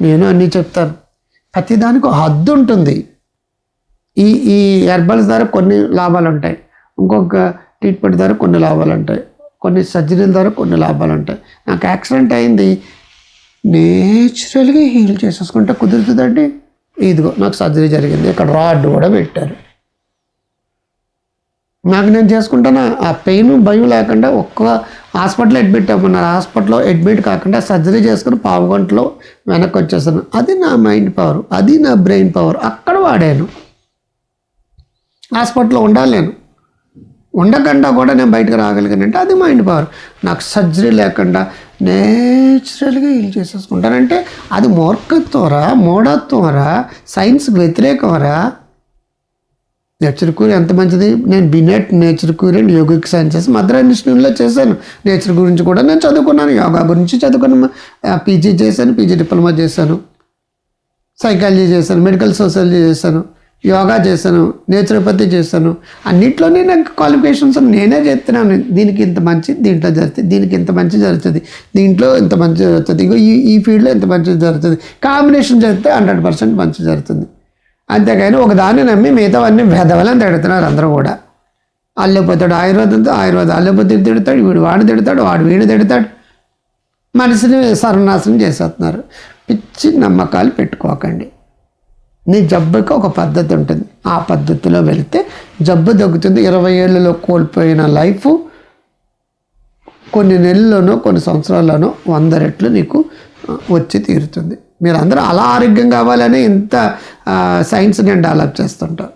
నేను అన్నీ చెప్తాను. ప్రతిదానికి ఒక హద్దు ఉంటుంది. ఈ ఈ హెర్బల్స్ ద్వారా కొన్ని లాభాలు ఉంటాయి. ఇంకొక ట్రీట్మెంట్ ద్వారా కొన్ని లాభాలు ఉంటాయి. కొన్ని సర్జరీల ద్వారా కొన్ని లాభాలు ఉంటాయి. నాకు యాక్సిడెంట్ అయింది. నేచురల్గా హీల్ చేసేసుకుంటే కుదురుతుందండి? ఇదిగో నాకు సర్జరీ జరిగింది. ఇక్కడ రాడ్ కూడా పెట్టారు. నాకు నేను చేసుకుంటాను? ఆ పెయిన్ భయం లేకుండా ఒక్క హాస్పిటల్ అడ్మిట్ అవ్వమన్నారు హాస్పిటల్లో అడ్మిట్ కాకుండా సర్జరీ చేసుకుని పావు గంటలో వెనక్కి వచ్చేసాను అది నా మైండ్ పవర్ అది నా బ్రెయిన్ పవర్ అక్కడ వాడాను. హాస్పిటల్లో ఉండాలి నేను ఉండకుండా కూడా నేను బయటకు రాగలిగానంటే అది మైండ్ పవర్. నాకు సర్జరీ లేకుండా నేచురల్గా హీల్ చేసేసుకుంటానంటే అది మూర్ఖత్వరా మూఢత్వరా సైన్స్ వ్యతిరేకమరా నేచర్ క్యూర్ ఎంత మంచిది? నేను Binet nature cure and yogic sciences Madras ఇన్స్టిట్యూట్లో చేశాను. నేచర్ గురించి కూడా నేను చదువుకున్నాను. యోగా గురించి చదువుకున్నాను. పీజీ చేశాను పీజీ డిప్లొమా చేశాను. సైకాలజీ చేశాను మెడికల్ సోషాలజీ చేశాను. యోగా చేశాను నేచురోపతి చేశాను. అన్నిట్లోనే నాకు క్వాలిఫికేషన్స్ నేనే చెప్తున్నాను దీనికి ఇంత మంచి దీంట్లో జరుగుతుంది దీనికి ఇంత మంచి జరుగుతుంది. దీంట్లో ఇంత మంచి జరుగుతుంది. ఇంకో ఈ ఈ ఫీల్డ్లో ఇంత మంచి జరుగుతుంది. కాంబినేషన్ చేస్తే హండ్రెడ్ పర్సెంట్ మంచి జరుగుతుంది. అంతేకాని ఒక దాన్ని నమ్మి మిగతావన్నీ భేదవలని తిడుతున్నారు అందరూ కూడా. అల్లిపోతాడు ఆయుర్వేదంతో ఆయుర్వేదం అల్లిపోతే తిడతాడు వీడు వాడు తిడతాడు వాడు వీడు తిడతాడు. మనిషిని సర్వనాశనం చేసేస్తున్నారు. పిచ్చి నమ్మకాలు పెట్టుకోకండి. నీ జబ్బుకి ఒక పద్ధతి ఉంటుంది. ఆ పద్ధతిలో వెళితే జబ్బు తగ్గుతుంది. ఇరవై ఏళ్ళలో కోల్పోయిన లైఫ్ కొన్ని నెలల్లోనో కొన్ని సంవత్సరాల్లోనో వంద రెట్లు నీకు వచ్చి తీరుతుంది. మీరందరూ అలా ఆరోగ్యం కావాలని ఇంత సైన్స్ని సైన్స్ నేను డెవలప్ చేస్తుంటాం.